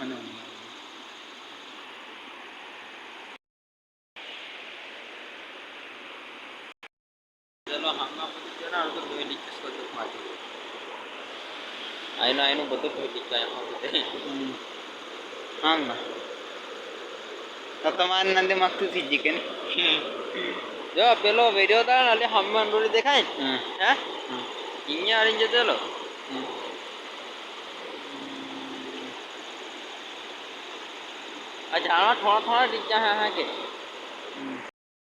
અને આયનું આયનું બધું ધોઈ લીધું એમાં બધે આમ તો તમારે નંદી માગતું થઈ કે ને જો પેલો વીડિયો હતા ને એટલે હનુમાન દેખાય ને? હે? અહીંયા આવીને જતો আচ্ছা আমার থোড়া থোড়া ডিজ্জা হ্যাঁ হ্যাঁ কে